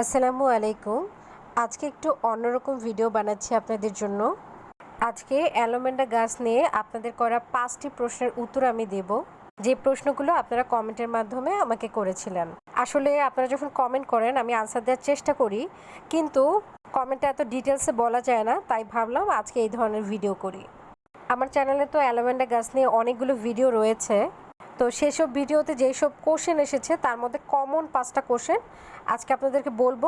আসসালামু আলাইকুম। আজকে একটু অন্যরকম ভিডিও বানাচ্ছি আপনাদের জন্য। আজকে অ্যালোমেন্ডা গাছ নিয়ে আপনাদের করা পাঁচটি প্রশ্নের উত্তর আমি দেব। যে প্রশ্নগুলো আপনারা কমেন্টের মাধ্যমে আমাকে করেছিলেন। আসলে আপনারা যখন কমেন্ট করেন, আমি আনসার দেওয়ার চেষ্টা করি। কিন্তু কমেন্টে এত ডিটেলসে বলা যায় না, তাই ভাবলাম আজকে এই ধরনের ভিডিও করি। আমার চ্যানেলে তো অ্যালোভেন্ডা গাছ নিয়ে অনেকগুলো ভিডিও রয়েছে। তো সেসব ভিডিওতে যেই সব কোশ্চেন এসেছে, তার মধ্যে কমন পাঁচটা কোশ্চেন আজকে আপনাদেরকে বলব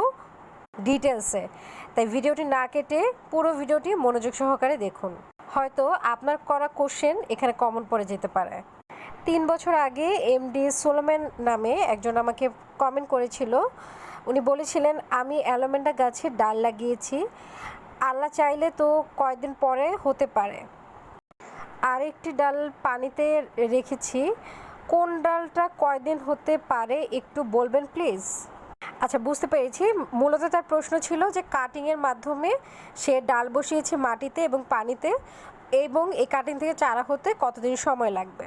ডিটেলসে তাই ভিডিওটি না কেটে পুরো ভিডিওটি মনোযোগ সহকারে দেখুন। হয়তো আপনার করা কোশ্চেন এখানে কমন পড়ে যেতে পারে। তিন বছর আগে এমডি সোলোম্যান নামে একজন আমাকে কমেন্ট করেছিল। উনি বলেছিলেন, আমি অ্যালোমেন্ডা গাছের ডাল লাগিয়েছি। আল্লাহ চাইলে তো কয়েকদিন পরে হতে পারে। আর একটি ডাল পানিতে রেখেছি। কোন ডালটা কয়দিন হতে পারে একটু বলবেন প্লিজ আচ্ছা বুঝতে পেরেছি। মূলত তার প্রশ্ন ছিল যে কাটিংয়ের মাধ্যমে সে ডাল বসিয়েছে মাটিতে এবং পানিতে এবং এই কাটিং থেকে চারা হতে কতদিন সময় লাগবে?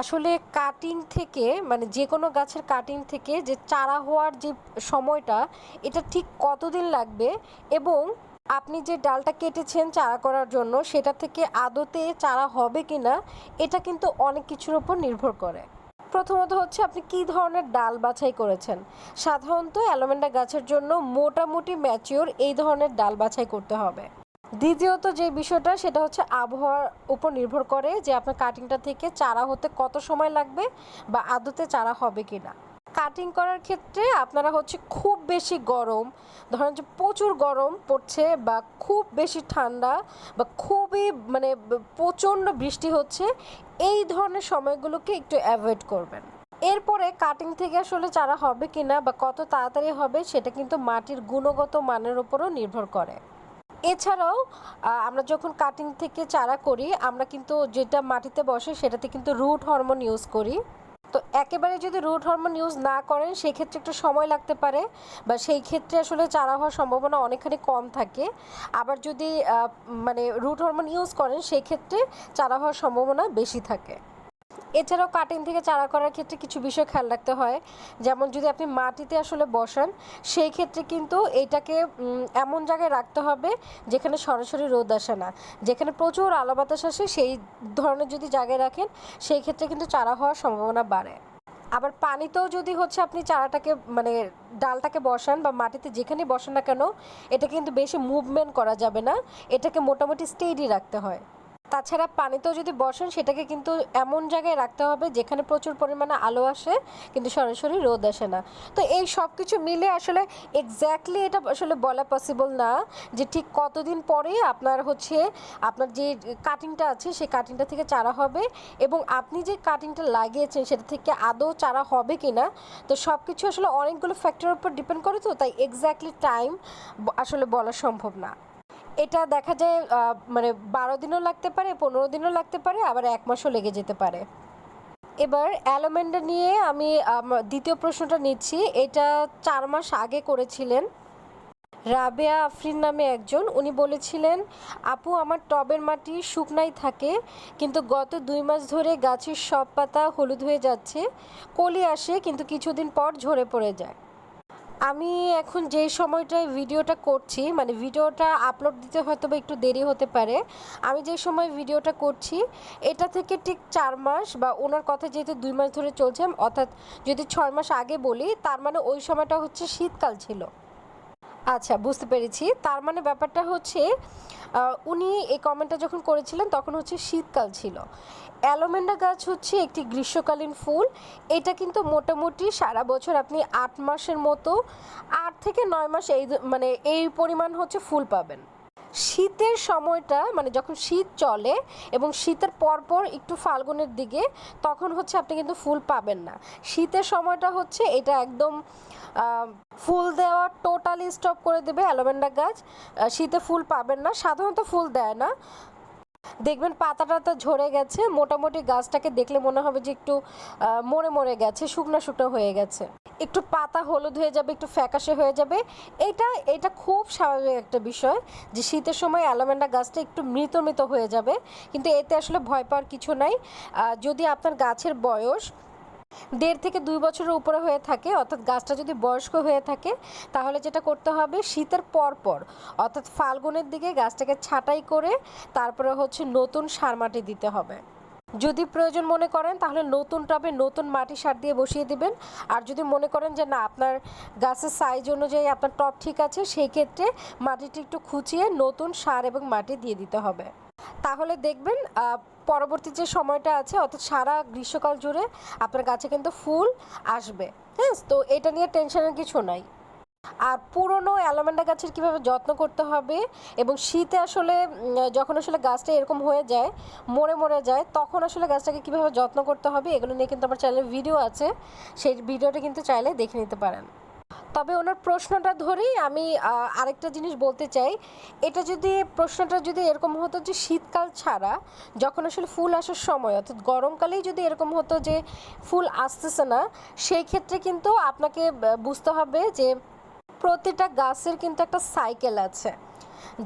আসলে কাটিং থেকে মানে যে কোনো গাছের কাটিং থেকে যে চারা হওয়ার যে সময়টা, এটা ঠিক কতদিন লাগবে এবং আপনি যে ডালটা কেটেছেন চারা করার জন্য, সেটা থেকে আদতে চারা হবে কি না এটা কিন্তু অনেক কিছুর উপর নির্ভর করে। প্রথমত হচ্ছে আপনি কি ধরনের ডাল বাছাই করেছেন? সাধারণত অ্যালোমেন্ডা গাছের জন্য মোটামুটি ম্যাচিওর এই ধরনের ডাল বাছাই করতে হবে। দ্বিতীয়ত যে বিষয়টা, সেটা হচ্ছে আবহাওয়ার উপর নির্ভর করে যে আপনার কাটিংটা থেকে চারা হতে কত সময় লাগবে বা আদতে চারা হবে কি না কাটিং করার ক্ষেত্রে আপনারা হচ্ছে খুব বেশি গরম, ধরেন যে প্রচুর গরম পড়ছে বা খুব বেশি ঠান্ডা বা খুবই মানে প্রচণ্ড বৃষ্টি হচ্ছে, এই ধরনের সময়গুলোকে একটু অ্যাভয়েড করবেন। এরপরে কাটিং থেকে আসলে চারা হবে কিনা বা কত তাড়াতাড়ি হবে সেটা কিন্তু মাটির গুণগত মানের উপরও নির্ভর করে। এছাড়াও আমরা যখন কাটিং থেকে চারা করি, আমরা কিন্তু যেটা মাটিতে বসে সেটাতে কিন্তু রুট হরমোন ইউজ করি। তো একেবারে যদি রুট হরমোন ইউজ না করেন সেই ক্ষেত্রে একটু সময় লাগতে পারে বা সেই ক্ষেত্রে আসলে চারা হওয়ার সম্ভাবনা অনেকখানি কম থাকে। আবার যদি মানে রুট হরমোন ইউজ করেন সেই ক্ষেত্রে চারা হওয়ার সম্ভাবনা বেশি থাকে। এছাড়াও কাটিং থেকে চারা করার ক্ষেত্রে কিছু বিষয় খেয়াল রাখতে হয়। যেমন যদি আপনি মাটিতে আসলে বসান, সেই ক্ষেত্রে কিন্তু এটাকে এমন জায়গায় রাখতে হবে যেখানে সরাসরি রোদ আসে না। যেখানে প্রচুর আলো বাতাস আসে, সেই ধরনের যদি জায়গায় রাখেন, সেই ক্ষেত্রে কিন্তু চারা হওয়ার সম্ভাবনা বাড়ে। আবার পানিতেও যদি হচ্ছে আপনি চারাটাকে মানে ডালটাকে বসান বা মাটিতে যেখানেই বসান না কেন, এটা কিন্তু বেশি মুভমেন্ট করা যাবে না। এটাকে মোটামুটি স্টেডি রাখতে হয়। তাছাড়া পানিতেও যদি বসেন, সেটাকে কিন্তু এমন জায়গায় রাখতে হবে যেখানে প্রচুর পরিমাণে আলো আসে, কিন্তু সরাসরি রোদ আসে না। তো এই সব কিছু মিলে আসলে এক্স্যাক্টলি এটা আসলে বলা পসিবল না যে ঠিক কতদিন পরে আপনার হচ্ছে আপনার যে কাটিংটা আছে, সেই কাটিংটা থেকে চারা হবে এবং আপনি যে কাটিংটা লাগিয়েছেন, সেটা থেকে আদৌ চারা হবে কি না তো সব কিছু আসলে অনেকগুলো ফ্যাক্টরের উপর ডিপেন্ড করে তো, তাই এক্স্যাক্টলি টাইম আসলে বলা সম্ভব না। এটা দেখা যায় মানে বারো দিনও লাগতে পারে, পনেরো দিনও লাগতে পারে, আবার এক মাসও লেগে যেতে পারে। এবার অ্যালোমেন্ডা নিয়ে আমি, দ্বিতীয় প্রশ্নটা নিচ্ছি। এটা চার মাস আগে করেছিলেন। রাবেয়া আফরিন নামে একজন, উনি বলেছিলেন, আপু, আমার টবের মাটি শুকনাই থাকে, কিন্তু গত দুই মাস ধরে গাছের সব পাতা হলুদ হয়ে যাচ্ছে, কলি আসে, কিন্তু কিছুদিন পর ঝরে পড়ে যায়। আমি এখন যে সময়টায় ভিডিওটা করছি মানে ভিডিওটা আপলোড দিতে হয়তো বা একটু দেরি হতে পারে, আমি যে সময় ভিডিওটা করছি, এটা থেকে ঠিক চার মাস বা ওনার কথা যেহেতু দুই মাস ধরে চলছে, অর্থাৎ যদি ছয় মাস আগে বলি, তার মানে ওই সময়টা হচ্ছে শীতকাল ছিল। আচ্ছা বুঝতে পেরেছি। তার মানে ব্যাপারটা হচ্ছে উনি এই কমেন্টটা যখন করেছিলেন, তখন হচ্ছে শীতকাল ছিল। অ্যালোমেন্ডা গাছ হচ্ছে একটি গ্রীষ্মকালীন ফুল। এটা কিন্তু মোটামুটি সারা বছর আপনি আট মাসের মতো, আট থেকে নয় মাস এই মানে এই পরিমাণ হচ্ছে ফুল পাবেন। শীতের সময়টা মানে যখন শীত চলে এবং শীতের পরপর একটু ফাল্গুনের দিকে, তখন হচ্ছে আপনি কিন্তু ফুল পাবেন না। শীতের সময়টা হচ্ছে এটা একদম ফুল দেওয়া টোটালি স্টপ করে দেবে অ্যালোভেন্ডা গাছ। শীতে ফুল পাবেন না, সাধারণত ফুল দেয় না। দেখবেন পাতাটা তো ঝরে গেছে, মোটামুটি গাছটাকে দেখলে মনে হবে যে একটু মরে মরে গেছে, শুকনো শুকনো হয়ে গেছে। একটু পাতা হলুদ হয়ে যাবে, একটু ফ্যাকাশে হয়ে যাবে। এটা এটা খুব স্বাভাবিক একটা বিষয় যে শীতের সময় অ্যালোমেন্ডা গাছটা একটু মৃত মৃত হয়ে যাবে, কিন্তু এতে আসলে ভয় পাওয়ার কিছু নাই। যদি আপনার গাছের বয়স দেড় থেকে দুই বছরের উপরে হয়ে থাকে, অর্থাৎ গাছটা যদি বয়স্ক হয়ে থাকে, তাহলে যেটা করতে হবে, শীতের পর পর অর্থাৎ ফাল্গুনের দিকে গাছটাকে ছাঁটাই করে তারপরে হচ্ছে নতুন সার মাটি দিতে হবে। যদি প্রয়োজন মনে করেন, তাহলে নতুন টবে নতুন মাটি সার দিয়ে বসিয়ে দিবেন। আর যদি মনে করেন যে না, আপনার গাছের সাইজ অনুযায়ী আপনার টব ঠিক আছে, সেই ক্ষেত্রে মাটিটি একটু খুঁচিয়ে নতুন সার এবং মাটি দিয়ে দিতে হবে। তাহলে দেখবেন পরবর্তী যে সময়টা আছে, অর্থাৎ সারা গ্রীষ্মকাল জুড়ে আপনার গাছে কিন্তু ফুল আসবে। হ্যাঁ তো এটা নিয়ে টেনশনের কিছু নাই। আর পুরনো অ্যালোমেন্ডা গাছের কীভাবে যত্ন করতে হবে এবং শীতে আসলে যখন আসলে গাছটা এরকম হয়ে যায়, মরে মরে যায়, তখন আসলে গাছটাকে কীভাবে যত্ন করতে হবে, এগুলো নিয়ে কিন্তু আমার চ্যানেলে ভিডিও আছে। সেই ভিডিওটা কিন্তু চাইলে দেখে নিতে পারেন। তবে ওনার প্রশ্নটা ধরেই আমি আরেকটা জিনিস বলতে চাই। এটা যদি, প্রশ্নটা যদি এরকম হতো যে শীতকাল ছাড়া যখন আসলে ফুল আসার সময়, অর্থাৎ গরমকালেই যদি এরকম হতো যে ফুল আসতেছে না, সেই ক্ষেত্রে কিন্তু আপনাকে বুঝতে হবে যে প্রতিটা গাছের কিন্তু একটা সাইকেল আছে।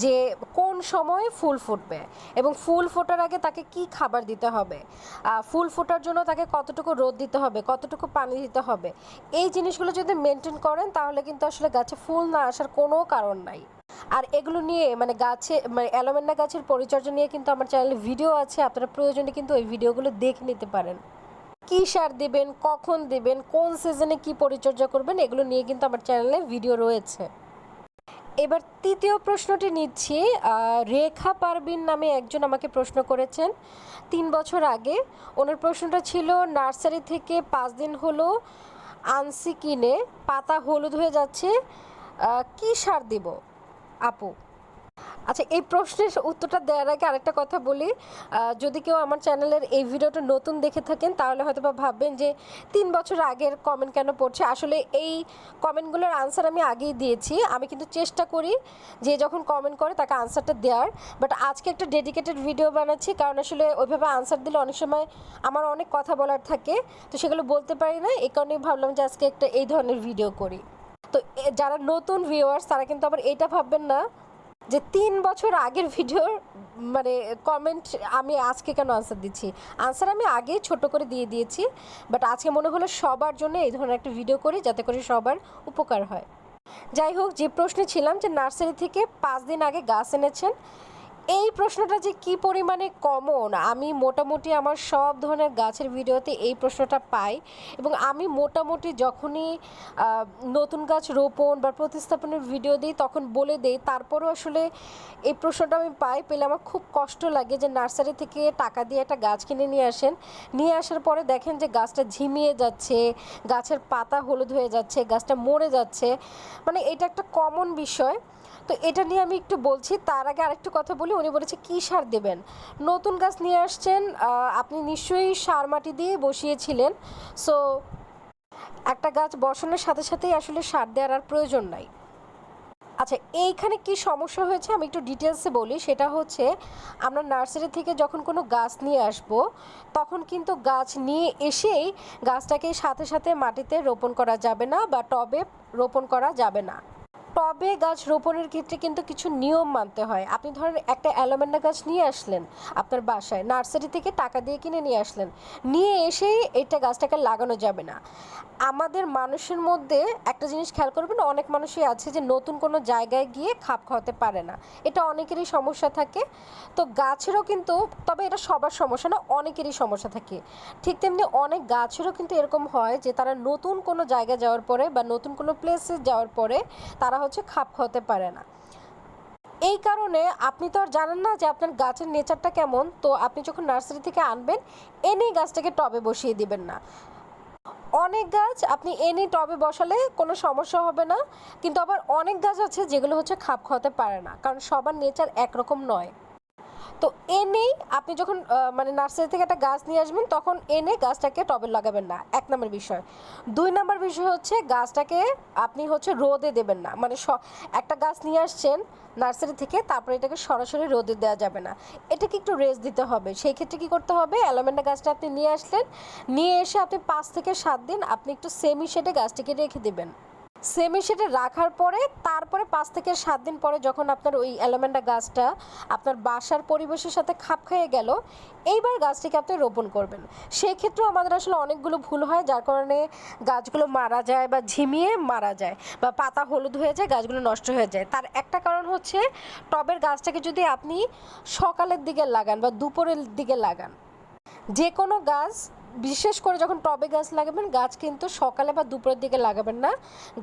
যে কোন সময় ফুল ফুটবে এবং ফুল ফোটার আগে তাকে কি খাবার দিতে হবে? ফুল ফোটার জন্য তাকে কতটুকু রোদ দিতে হবে, কতটুকু পানি দিতে হবে, এই জিনিসগুলো যদি মেনটেন করেন তাহলে কিন্তু আসলে গাছে ফুল না আসার কোনো কারণ নাই। আর এগুলো নিয়ে মানে গাছে মানে অ্যালোমেন্ডা গাছের পরিচর্যা নিয়ে কিন্তু আমার চ্যানেলে ভিডিও আছে, আপনারা প্রয়োজনে কিন্তু ওই ভিডিওগুলো দেখে নিতে পারেন। কী সার দেবেন, কখন দেবেন, কোন সিজনে কি পরিচর্যা করবেন, এগুলো নিয়ে কিন্তু আমার চ্যানেলে ভিডিও রয়েছে। এবার তৃতীয় প্রশ্নটি নিচ্ছি রেখা পারবিন নামে একজন আমাকে প্রশ্ন করেছেন। তিন বছর আগে ওনার প্রশ্নটা ছিল, নার্সারি থেকে পাঁচ দিন হলো আনসি কিনে, পাতা হলুদ হয়ে যাচ্ছে কি সার দিব? আপু। আচ্ছা এই প্রশ্নের উত্তরটা দেওয়ার আগে আরেকটা কথা বলি। যদি কেউ আমার চ্যানেলের এই ভিডিওটা নতুন দেখে থাকেন, তাহলে হয়তো বা ভাববেন যে তিন বছর আগের কমেন্ট কেন পড়ছে? আসলে এই কমেন্টগুলোর আনসার আমি আগেই দিয়েছি। আমি কিন্তু চেষ্টা করি যে যখন কমেন্ট করে তাকে আনসারটা দেওয়ার। বাট আজকে একটা ডেডিকেটেড ভিডিও বানাচ্ছি, কারণ আসলে ওইভাবে আনসার দিলে অনেক সময় আমার অনেক কথা বলার থাকে। তো সেগুলো বলতে পারি না, এই কারণেই ভাবলাম যে আজকে একটা এই ধরনের ভিডিও করি। তো যারা নতুন ভিউয়ার্স তারা কিন্তু আবার এটা ভাববেন না যে তিন বছর আগের ভিডিওর মানে কমেন্ট আমি আজকে কেন আনসার দিচ্ছি? আনসার আমি আগে ছোট করে দিয়ে দিয়েছি বাট আজকে মনে হলো সবার জন্য এই ধরনের একটা ভিডিও করি যাতে করে সবার উপকার হয়। যাই হোক, যে প্রশ্নে ছিলাম যে নার্সারি থেকে পাঁচ দিন আগে গাছ এনেছেন এই প্রশ্নটা যে কি পরিমাণে কমন আমি মোটামুটি আমার সব ধরনের গাছের ভিডিওতে এই প্রশ্নটা পাই এবং আমি মোটামুটি যখনই নতুন গাছ রোপণ বা প্রতিস্থাপনের ভিডিও দিই তখন বলে দেই, তারপরও আসলে এই প্রশ্নটা আমি পাই, পেলে আমার খুব কষ্ট লাগে যে নার্সারি থেকে টাকা দিয়ে একটা গাছ কিনে নিয়ে আসেন। নিয়ে আসার পরে দেখেন যে গাছটা ঝিমিয়ে যাচ্ছে, গাছের পাতা হলুদ হয়ে যাচ্ছে, গাছটা মরে যাচ্ছে। মানে এটা একটা কমন বিষয়। তো এটা নিয়ে আমি একটু বলছি, তার আগে আরেকটু কথা বলি, উনি বলেছে কী সার দেবেন? নতুন গাছ নিয়ে আসছেন আপনি নিশ্চয়ই সার মাটি দিয়ে বসিয়েছিলেন সো একটা গাছ বসানোর সাথে সাথেই আসলে সার দেওয়ার আর প্রয়োজন নাই। আচ্ছা এইখানে কি সমস্যা হয়েছে? আমি একটু ডিটেলসে বলি, সেটা হচ্ছে আমরা নার্সারি থেকে যখন কোনো গাছ নিয়ে আসব, তখন কিন্তু গাছ নিয়ে এসেই গাছটাকে সাথে সাথে মাটিতে রোপণ করা যাবে না বা টবে রোপণ করা যাবে না। টবে গাছ রোপণের ক্ষেত্রে কিন্তু কিছু নিয়ম মানতে হয়। আপনি ধরেন একটা অ্যালোমেন্ডা গাছ নিয়ে আসলেন আপনার বাসায়, নার্সারি থেকে টাকা দিয়ে কিনে নিয়ে আসলেন। নিয়ে এসেই এটা গাছটাকে লাগানো যাবে না। আমাদের মানুষের মধ্যে একটা জিনিস খেয়াল করবেন, অনেক মানুষই আছে যে নতুন কোনো জায়গায় গিয়ে খাপ খাওয়াতে পারে না। এটা অনেকেরই সমস্যা থাকে। তো গাছেরও কিন্তু, তবে এটা সবার সমস্যা না, অনেকেরই সমস্যা থাকে। ঠিক তেমনি অনেক গাছেরও কিন্তু এরকম হয় যে তারা নতুন কোনো জায়গায় যাওয়ার পরে বা নতুন কোনো প্লেসে যাওয়ার পরে তারা হচ্ছে খাপ খাওয়াতে পারে না। এই কারণে আপনি তো আর জানেন না যে আপনার গাছের নেচারটা কেমন, তো আপনি যখন নার্সারি থেকে আনবেন এনেই গাছটাকে টবে বসিয়ে দিবেন না। অনেক গাছ আপনি এনে টবে বসালে কোনো সমস্যা হবে না, কিন্তু আবার অনেক গাছ আছে যেগুলো হচ্ছে খাপ খাওয়াতে পারে না, কারণ সবার নেচার একরকম নয়। তো এনেই আপনি যখন মানে নার্সারি থেকে একটা গাছ নিয়ে আসবেন, তখন এনে গাছটাকে টবে লাগাবেন না। এক নম্বর বিষয়। দুই নম্বর বিষয় হচ্ছে গাছটাকে আপনি হচ্ছে রোদে দেবেন না। মানে একটা গাছ নিয়ে আসছেন নার্সারি থেকে, তারপরে এটাকে সরাসরি রোদে দেওয়া যাবে না। এটাকে একটু রেস্ট দিতে হবে। সেই ক্ষেত্রে কি করতে হবে? অ্যালোমেন্ডা গাছটা আপনি নিয়ে আসলেন। নিয়ে এসে আপনি পাঁচ থেকে সাত দিন আপনি একটু সেমি শেডে গাছটিকে রেখে দেবেন। সেমি শেডে রাখার পরে, তারপরে পাঁচ থেকে সাত দিন পরে যখন আপনার ওই অ্যালোমেন্ডা গাছটা আপনার বাসার পরিবেশের সাথে খাপ খাইয়ে গেল, এইবার গাছটিকে আপনি রোপণ করবেন। সেই ক্ষেত্রেও আমাদের আসলে অনেকগুলো ভুল হয়, যার কারণে গাছগুলো মারা যায় বা ঝিমিয়ে মারা যায় বা পাতা হলুদ হয়ে যায়, গাছগুলো নষ্ট হয়ে যায়। তার একটা কারণ হচ্ছে, টবের গাছটাকে যদি আপনি সকালের দিকে লাগান বা দুপুরের দিকে লাগান যে কোনো গাছ, বিশেষ করে যখন টবে গাছ লাগাবেন, গাছ কিন্তু সকালে বা দুপুরের দিকে লাগাবেন না।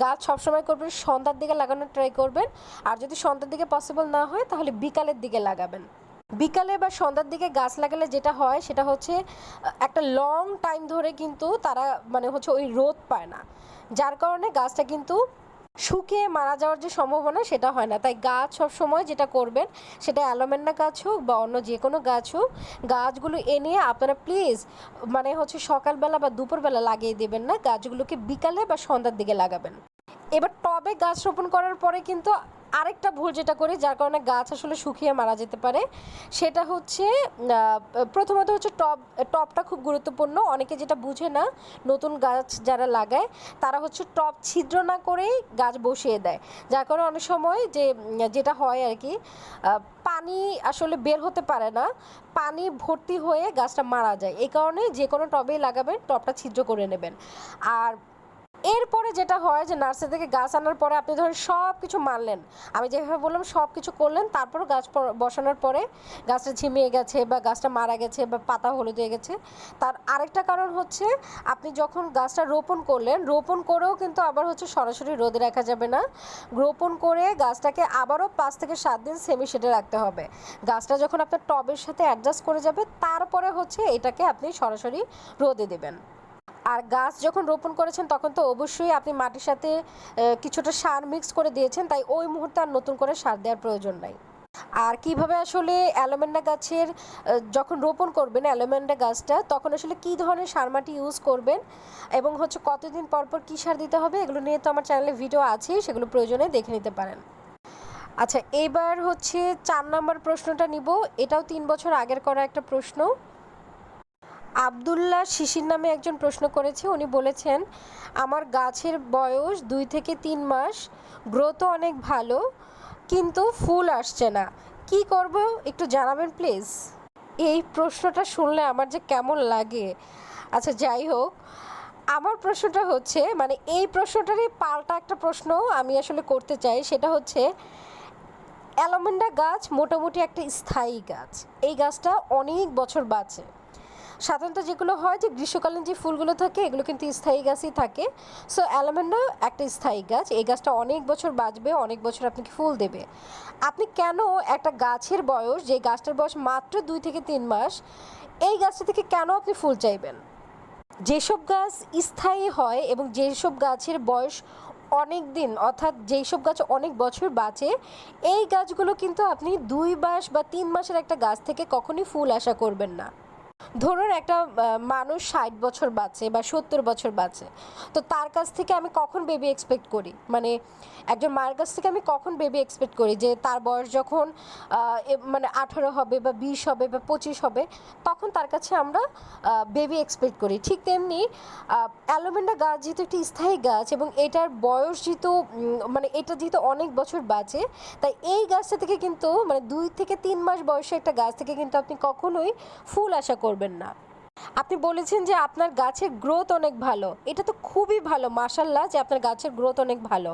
গাছ সবসময় করবেন, সন্ধ্যার দিকে লাগানোর ট্রাই করবেন। আর যদি সন্ধ্যার দিকে পসিবল না হয়, তাহলে বিকালের দিকে লাগাবেন। বিকালে বা সন্ধ্যার দিকে গাছ লাগালে যেটা হয়, সেটা হচ্ছে একটা লং টাইম ধরে কিন্তু তারা মানে হচ্ছে ওই রোদ পায় না। যার কারণে গাছটা কিন্তু শুকিয়ে মারা যাওয়ার যে সম্ভাবনা সেটা হয় না। তাই গাছ সব সময় যেটা করবেন সেটা অ্যালোমেন্ডা গাছ হোক বা অন্য যে কোনো গাছ হোক, গাছগুলো এনে আপনারা প্লিজ মানে হচ্ছে সকালবেলা বা দুপুরবেলা লাগিয়ে দেবেন না। গাছগুলোকে বিকালে বা সন্ধ্যার দিকে লাগাবেন। এবার টবে গাছ রোপণ করার পরে কিন্তু আরেকটা ভুল যেটা করি, যার কারণে গাছ আসলে শুকিয়ে মারা যেতে পারে, সেটা হচ্ছে প্রথমত হচ্ছে টব, টবটা খুব গুরুত্বপূর্ণ। অনেকে যেটা বুঝে না, নতুন গাছ যারা লাগায়, তারা হচ্ছে টব ছিদ্র না করেই গাছ বসিয়ে দেয়। যার কারণে অনেক সময় যে, যেটা হয় আর কি পানি আসলে বের হতে পারে না, পানি ভর্তি হয়ে গাছটা মারা যায়। এই কারণে যে কোনো টবেই লাগাবেন, টবটা ছিদ্র করে নেবেন। আর এরপরে যেটা হয় যে নার্সারি থেকে গাছ আনার পরে আপনি ধরেন সব কিছু মানলেন আমি যেভাবে বললাম সব কিছু করলেন তারপরও গাছ বসানোর পরে গাছটা ঝিমিয়ে গেছে বা গাছটা মারা গেছে বা পাতা হলুদ হয়ে গেছে। তার আরেকটা কারণ হচ্ছে আপনি যখন গাছটা রোপণ করলেন, রোপণ করেও কিন্তু আবার হচ্ছে সরাসরি রোদে রাখা যাবে না। রোপণ করে গাছটাকে আবারও পাঁচ থেকে সাত দিন সেমি শেডে রাখতে হবে। গাছটা যখন আপনার টবের সাথে অ্যাডজাস্ট করে যাবে, তারপরে হচ্ছে এটাকে আপনি সরাসরি রোদে দেবেন। আর গাছ যখন রোপণ করেছেন, তখন তো অবশ্যই আপনি মাটির সাথে কিছুটা সার মিক্স করে দিয়েছেন, তাই ওই মুহূর্তে আর নতুন করে সার দেওয়ার প্রয়োজন নাই। আর কীভাবে আসলে অ্যালোমেন্ডা গাছের যখন রোপণ করবেন অ্যালোমেন্ডা গাছটা, তখন আসলে কী ধরনের সার মাটি ইউজ করবেন এবং হচ্ছে কতদিন পর পর কী সার দিতে হবে, এগুলো নিয়ে তো আমার চ্যানেলে ভিডিও আছেই সেগুলো প্রয়োজনে দেখে নিতে পারেন। আচ্ছা এবার হচ্ছে চার নম্বর প্রশ্নটা নিব, এটাও তিন বছর আগের করা একটা প্রশ্ন। আবদুল্লাহ শিশির নামে একজন প্রশ্ন করেছে। উনি বলেছেন, আমার গাছের বয়স দুই থেকে তিন মাস গ্রোথও অনেক ভালো, কিন্তু ফুল আসছে না। কি করব একটু জানাবেন প্লিজ? এই প্রশ্নটা শুনলে আমার যে কেমন লাগে। আচ্ছা যাই হোক, আমার প্রশ্নটা হচ্ছে মানে এই প্রশ্নটারই পাল্টা একটা প্রশ্ন আমি আসলে করতে চাই। সেটা হচ্ছে, অ্যালোমেন্ডা গাছ মোটামুটি একটা স্থায়ী গাছ। এই গাছটা অনেক বছর বাঁচে। সাধারণত যেগুলো হয় যে গ্রীষ্মকালীন যে ফুলগুলো থাকে, এগুলো কিন্তু স্থায়ী গাছই থাকে। সো অ্যালামেন্ডা একটা স্থায়ী গাছ। এই গাছটা অনেক বছর বাঁচবে, অনেক বছর আপনাকে ফুল দেবে। আপনি কেন একটা গাছের বয়স, যে গাছটার বয়স মাত্র দুই থেকে তিন মাস, এই গাছটা থেকে কেন আপনি ফুল চাইবেন? যেসব গাছ স্থায়ী হয় এবং যেসব গাছের বয়স অনেক দিন, অর্থাৎ যেই সব গাছ অনেক বছর বাঁচে, এই গাছগুলো কিন্তু আপনি দুই মাস বা তিন মাসের একটা গাছ থেকে কখনই ফুল আশা করবেন না। ধরুন একটা মানুষ ষাট বছর বাঁচে বা সত্তর বছর বাঁচে, তো তার কাছ থেকে আমি কখন বেবি এক্সপেক্ট করি? মানে একজন মায়ের কাছ থেকে আমি কখন বেবি এক্সপেক্ট করি? যে তার বয়স যখন মানে আঠারো হবে বা বিশ হবে বা পঁচিশ হবে, তখন তার কাছে আমরা বেবি এক্সপেক্ট করি। ঠিক তেমনি অ্যালোমেন্ডা গাছ যেহেতু একটি স্থায়ী গাছ এবং এটার বয়স যেহেতু মানে এটা যেহেতু অনেক বছর বাঁচে, তাই এই গাছটা থেকে কিন্তু মানে দুই থেকে তিন মাস বয়সে একটা গাছ থেকে কিন্তু আপনি কখনোই ফুল আশা করবেন না। আপনি বলেছেন যে আপনার গাছের গ্রোথ অনেক ভালো। এটা তো খুবই ভালো মাসাল্লাহ যে আপনার গাছের গ্রোথ অনেক ভালো।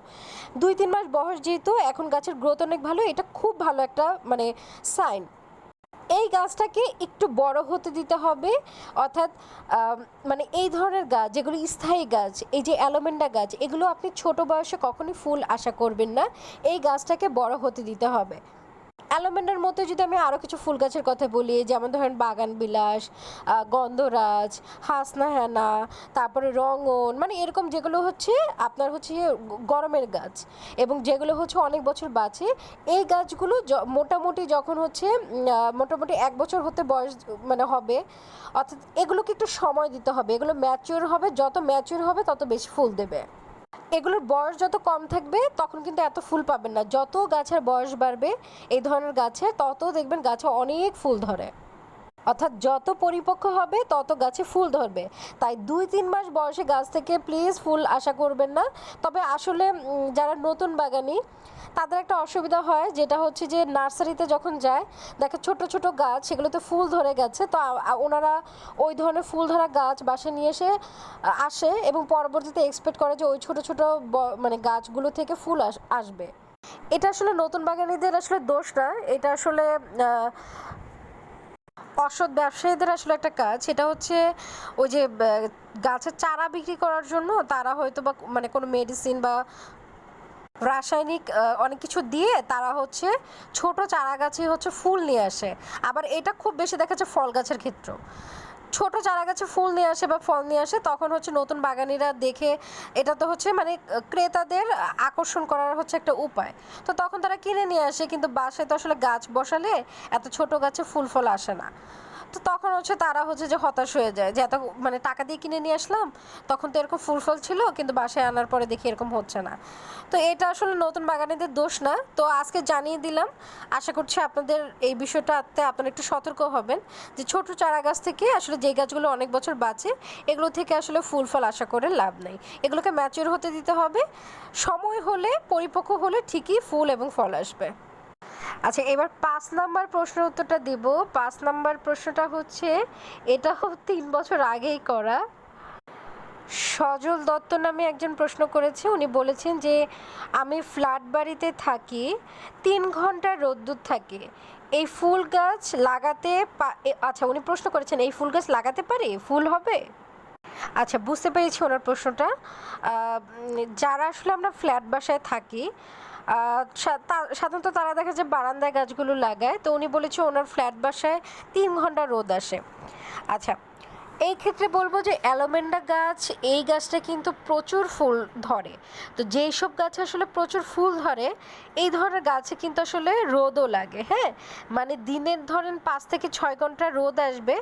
দুই, তিন মাস বয়স যেহেতু, এখন গাছের গ্রোথ অনেক ভালো, এটা খুব ভালো একটা মানে সাইন এই গাছটাকে একটু বড় হতে দিতে হবে, অর্থাৎ মানে এই ধরনের গাছ, যেগুলো স্থায়ী গাছ, এই যে অ্যালোমেন্ডা গাছ, এগুলো আপনি ছোট বয়সে কখনোই ফুল আশা করবেন না। এই গাছটাকে বড় হতে দিতে হবে। অ্যালোমেন্ডার মধ্যে যদি আমি আরও কিছু ফুল গাছের কথা বলি, যেমন ধরেন বাগান বিলাস গন্ধরাজ হাসনা হেনা তারপরে রঙন মানে এরকম যেগুলো হচ্ছে আপনার হচ্ছে গরমের গাছ এবং যেগুলো হচ্ছে অনেক বছর বাঁচে, এই গাছগুলো মোটামুটি যখন হচ্ছে মোটামুটি এক বছর হতে বয়স মানে হবে, অর্থাৎ এগুলোকে একটু সময় দিতে হবে, এগুলো ম্যাচিওর হবে, যত ম্যাচিওর হবে তত বেশি ফুল দেবে। এগুলোর বয়স যত কম থাকবে, তখন কিন্তু এত ফুল পাবেন না। যত গাছের বয়স বাড়বে, এই ধরনের গাছে তত দেখবেন গাছে অনেক ফুল ধরে। অর্থাৎ যত পরিপক্ক হবে, তত গাছে ফুল ধরবে। তাই দুই তিন মাস বয়সে গাছ থেকে প্লিজ ফুল আশা করবেন না। তবে আসলে যারা নতুন বাগানি, তাদের একটা অসুবিধা হয়, যেটা হচ্ছে যে নার্সারিতে যখন যায়, দেখে ছোট ছোট গাছ, সেগুলোতে ফুল ধরে গেছে। তো ওনারা ওই ধরনের ফুল ধরা গাছ বাসায় নিয়ে এসে আসে এবং পরবর্তীতে এক্সপেক্ট করে যে ওই ছোট ছোট মানে গাছগুলো থেকে ফুল আস- আসবে। এটা আসলে নতুন বাগানীদের আসলে দোষ না। এটা আসলে অসৎ ব্যবসায়ীদের আসলে একটা কাজ, সেটা হচ্ছে ওই যে গাছের চারা বিক্রি করার জন্য তারা হয়তো বা মানে কোনো মেডিসিন বা রাসায়নিক অনেক কিছু দিয়ে তারা হচ্ছে ছোট চারা গাছে হচ্ছে ফুল নিয়ে আসে। আবার এটা খুব বেশি দেখা যাচ্ছে ফল গাছের ক্ষেত্রেও। ছোট চারা গাছে ফুল নিয়ে আসে বা ফল নিয়ে আসে, তখন হচ্ছে নতুন বাগানিরা দেখে এটা তো হচ্ছে মানে ক্রেতাদের আকর্ষণ করার হচ্ছে একটা উপায়। তো তখন তারা কিনে নিয়ে আসে, কিন্তু বাসায় তো আসলে গাছ বসালে এত ছোট গাছে ফুল ফল আসে না। তো তখন হচ্ছে তারা হচ্ছে যে হতাশ হয়ে যায় যে এত মানে টাকা দিয়ে কিনে নিয়ে আসলাম, তখন তো এরকম ফুল ফল ছিল, কিন্তু বাসায় আনার পরে দেখি এরকম হচ্ছে না। তো এটা আসলে নতুন বাগানীদের দোষ না। তো আজকে জানিয়ে দিলাম, আশা করছি আপনাদের এই বিষয়টাতে আপনারা একটু সতর্ক হবেন যে ছোট চারা গাছ থেকে আসলে যে গাছগুলো অনেক বছর বাঁচে, এগুলো থেকে আসলে ফুল ফল আশা করে লাভ নেই। এগুলোকে ম্যাচিওর হতে দিতে হবে। সময় হলে, পরিপক্ক হলে ঠিকই ফুল এবং ফল আসবে। আচ্ছা এবার পাঁচ নাম্বার প্রশ্নের উত্তরটা দিব। পাঁচ নাম্বার প্রশ্নটা হচ্ছে, এটাও তিন বছর আগেই করা। সজল দত্ত নামে একজন প্রশ্ন করেছে। উনি বলেছেন যে, আমি ফ্ল্যাট বাড়িতে থাকি, তিন ঘণ্টা রোদ্দুর থাকে। এই ফুল গাছ লাগাতে আচ্ছা উনি প্রশ্ন করেছেন, এই ফুল গাছ লাগাতে পারি? ফুল হবে? আচ্ছা বুঝতে পেরেছি ওনার প্রশ্নটা। যারা আসলে আমরা ফ্ল্যাট বাসায় থাকি সাধারণত তারা দেখা যায় বারান্দায় গাছগুলো লাগায়। তো উনি বলেছে ওনার ফ্ল্যাট বাসায় তিন ঘণ্টা রোদ আসে। আচ্ছা এই ক্ষেত্রে বলব যে অ্যালোমেন্ডা গাছ, এই গাছটা কিন্তু প্রচুর ফুল ধরে। তো যেই সব গাছে আসলে প্রচুর ফুল ধরে, এই ধরনের গাছে কিন্তু আসলে রোদও লাগে হ্যাঁ? মানে দিনের ধরেন পাঁচ থেকে ছয় ঘণ্টা রোদ আসবে।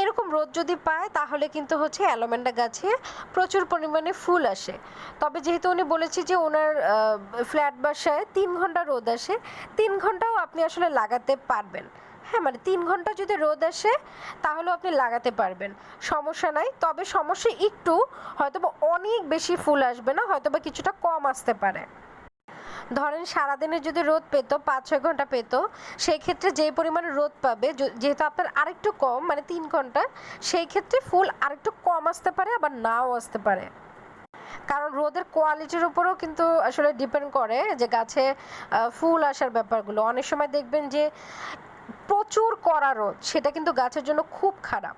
এরকম রোদ যদি পায়, তাহলে কিন্তু হচ্ছে অ্যালোমেন্ডা গাছে প্রচুর পরিমাণে ফুল আসে। তবে যেহেতু উনি বলেছে যে ওনার ফ্ল্যাট বাসায় তিন ঘণ্টা রোদ আসে, তিন ঘন্টাও আপনি আসলে লাগাতে পারবেন। হ্যাঁ মানে তিন ঘণ্টা যদি রোদ আসে, তাহলেও আপনি লাগাতে পারবেন। সমস্যা নাই, তবে সমস্যা একটু হয়তো অনেক বেশি ফুল আসবে না হয়তো বা কিছুটা কম আসতে পারে। ধরেন সারাদিনে যদি রোদ পেতো, পাঁচ ছয় ঘণ্টা পেতো সেই ক্ষেত্রে যে পরিমাণে রোদ পাবে যেহেতু আপনার আরেকটু কম মানে তিন ঘণ্টা সেই ক্ষেত্রে ফুল আরেকটু কম আসতে পারে, আবার নাও আসতে পারে। কারণ রোদের কোয়ালিটির উপরেও কিন্তু আসলে ডিপেন্ড করে যে গাছে ফুল আসার ব্যাপারগুলো। অনেক সময় দেখবেন যে প্রচুর কড়া রোদ, সেটা কিন্তু গাছের জন্য খুব খারাপ।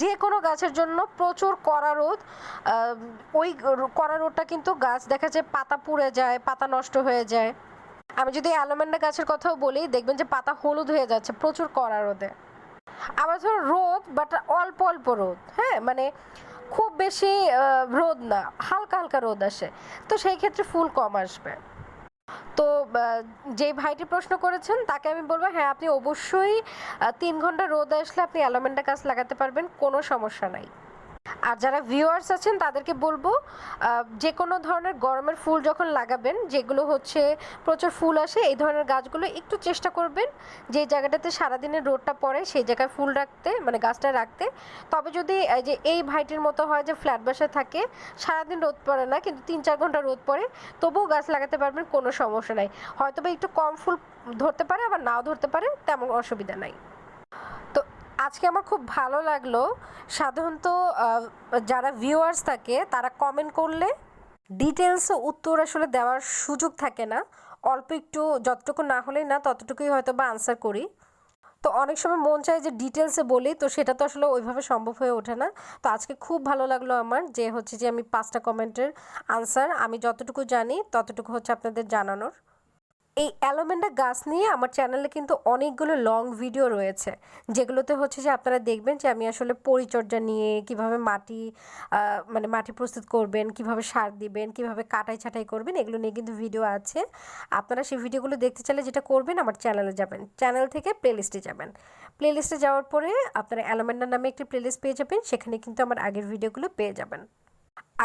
যে কোনো গাছের জন্য প্রচুর কড়া রোদ ওই কড়া রোদটা কিন্তু গাছ দেখা যায় পাতা পুড়ে যায়, পাতা নষ্ট হয়ে যায়। আমি যদি অ্যালোমেন্ডা গাছের কথাও বলি, দেখবেন যে পাতা হলুদ হয়ে যাচ্ছে প্রচুর কড়া রোদে। আবার ধরো রোদ বাট অল্প অল্প রোদ হ্যাঁ? মানে খুব বেশি রোদ না, হালকা হালকা রোদ আসে। তো সেই ক্ষেত্রে ফুল কম আসবে। তো যে ভাইটি প্রশ্ন করেছেন, তাকে আমি বলব হ্যাঁ আপনি অবশ্যই তিন ঘণ্টা রোদ আসলে আপনি অ্যালোমেন্ডা গাছ লাগাতে পারবেন, কোনো সমস্যা নাই। আর যারা ভিউয়ার্স আছেন, তাদেরকে বলব যে কোনো ধরনের গরমের ফুল যখন লাগাবেন, যেগুলো হচ্ছে প্রচুর ফুল আসে, এই ধরনের গাছগুলো একটু চেষ্টা করবেন যে জায়গাটাতে সারাদিনের রোদটা পড়ে, সেই জায়গায় ফুল রাখতে মানে গাছটা রাখতে। তবে যদি যে এই ভাইটির মতো হয় যে ফ্ল্যাট বাসায় থাকে, সারাদিন রোদ পড়ে না, কিন্তু তিন চার ঘণ্টা রোদ পড়ে, তবুও গাছ লাগাতে পারবেন, কোনো সমস্যা নাই। হয়তো একটু কম ফুল ধরতে পারে, আবার নাও ধরতে পারে, তেমন অসুবিধা নাই। তো আজকে আমার খুব ভালো লাগল। সাধারণত যারা ভিউয়ার্স থাকে, তারা কমেন্ট করলে ডিটেলসে উত্তর আসলে দেওয়ার সুযোগ থাকে না। অল্প একটু, যতটুকু না হলেই না, ততটুকুই হয়তো বা আনসার করি। তো অনেক সময় মন চায় যে ডিটেলসে বলি, তো সেটা তো আসলে ওইভাবে সম্ভব হয়ে ওঠে না। তো আজকে খুব ভালো লাগল আমার, যে হচ্ছে যে আমি পাঁচটা কমেন্টের আনসার আমি যতটুকু জানি, ততটুকু হচ্ছে আপনাদের জানানোর। এই অ্যালোমেন্ডা গাছ নিয়ে আমার চ্যানেলে কিন্তু অনেকগুলো লং ভিডিও রয়েছে, যেগুলোতে হচ্ছে যে আপনারা দেখবেন যে আমি আসলে পরিচর্যা নিয়ে কীভাবে মাটি মানে মাটি প্রস্তুত করবেন, কীভাবে সার দিবেন, কীভাবে কাটাই ছাটাই করবেন, এগুলো নিয়ে কিন্তু ভিডিও আছে। আপনারা সেই ভিডিওগুলো দেখতে চাইলে যেটা করবেন আমার চ্যানেলে যাবেন, চ্যানেল থেকে প্লেলিস্টে যাবেন। প্লেলিস্টে যাওয়ার পরে আপনারা অ্যালোমেন্ডা নামে একটি প্লেলিস্ট পেয়ে যাবেন, সেখানে কিন্তু আমার আগের ভিডিওগুলো পেয়ে যাবেন।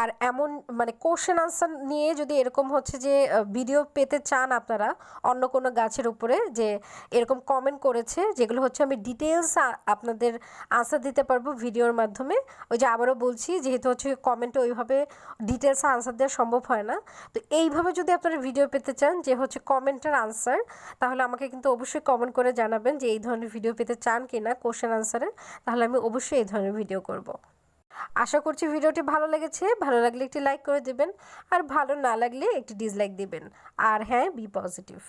আর এমন মানে কোশ্চেন আনসার নিয়ে যদি এরকম হচ্ছে যে ভিডিও পেতে চান আপনারা, অন্য কোনো গাছের উপরে যে এরকম কমেন্ট করেছে, যেগুলো হচ্ছে আমি ডিটেলস আপনাদের আনসার দিতে পারব ভিডিওর মাধ্যমে। ওই যে আবারও বলছি, যেহেতু হচ্ছে কমেন্টে ওইভাবে ডিটেলস আনসার দেওয়া সম্ভব হয় না। তো এইভাবে যদি আপনারা ভিডিও পেতে চান, যে হচ্ছে কমেন্টের আনসার তাহলে আমাকে কিন্তু অবশ্যই কমেন্ট করে জানাবেন যে এই ধরনের ভিডিও পেতে চান কি না কোশ্চেন আনসারের তাহলে আমি অবশ্যই এই ধরনের ভিডিও করব। আশা করছি ভিডিওটি ভালো লেগেছে। ভালো লাগলে একটি লাইক করে দেবেন আর ভালো না লাগলে একটি ডিসলাইক দেবেন। আর হ্যাঁ বি পজিটিভ